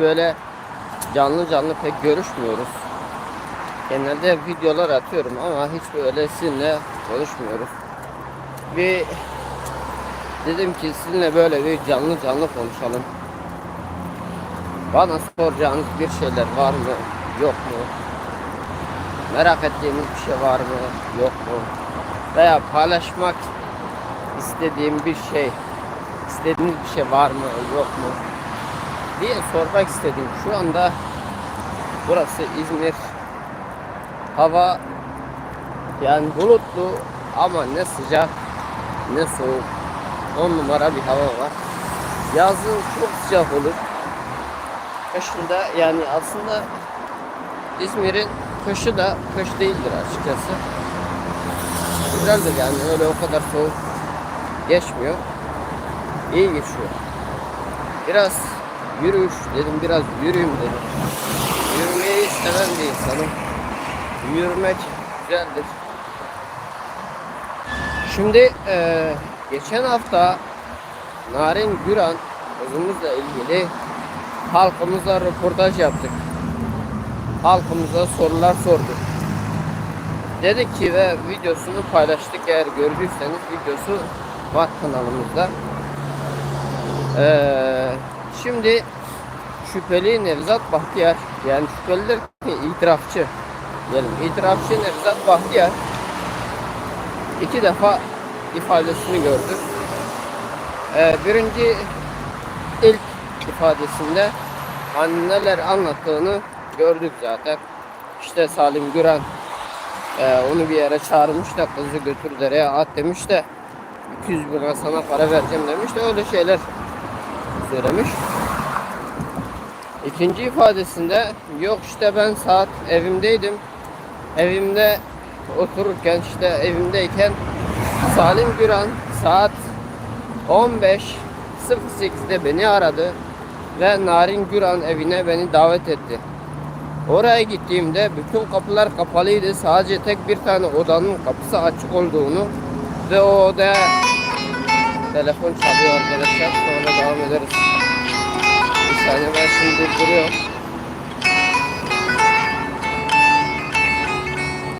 böyle canlı canlı pek görüşmüyoruz. Genelde videolar atıyorum ama hiç böyle sizinle konuşmuyoruz. Bir dedim ki sizinle böyle bir canlı canlı konuşalım. Bana soracağınız bir şeyler var mı? Yok mu? Merak ettiğiniz bir şey var mı? Yok mu? Veya paylaşmak istediğim bir şey, istediğiniz bir şey var mı? Yok mu? Diye sormak istedim. Şu anda burası İzmir. Hava yani bulutlu ama ne sıcak ne soğuk. 10 numara bir hava var. Yazın çok sıcak olur. Kışında yani aslında İzmir'in kışı da kış değildir açıkçası. Güzeldir yani öyle o kadar soğuk geçmiyor. İyi geçiyor. Biraz yürüyüş dedim biraz yürüyeyim dedim. Yürümeyi seven bir insanım. Yürümek güzeldir. Şimdi eee, geçen hafta Narin Güran kızımızla ilgili halkımıza röportaj yaptık. Halkımıza sorular sorduk. Dedik ki ve videosunu paylaştık eğer gördüyseniz videosu var kanalımızda. Eee, şimdi şüpheli Nevzat Bahtiyar yani şüpheli derken itirafçı diyelim itirafçı Nevzat Bahtiyar iki defa ifadesini gördük. Ee, birinci ilk ifadesinde hani neler anlattığını gördük zaten. İşte Salim Güran e, onu bir yere çağırmış da kızı götür dereye at demiş de 200 bin sana para vereceğim demiş de öyle şeyler söylemiş. İkinci ifadesinde yok işte ben saat evimdeydim. Evimde otururken işte evimdeyken Salim Güran saat 15.08'de beni aradı ve Narin Güran evine beni davet etti. Oraya gittiğimde bütün kapılar kapalıydı. Sadece tek bir tane odanın kapısı açık olduğunu ve o odaya telefon çalıyor arkadaşlar. Sonra devam ederiz. Bir saniye ben şimdi durduruyorum.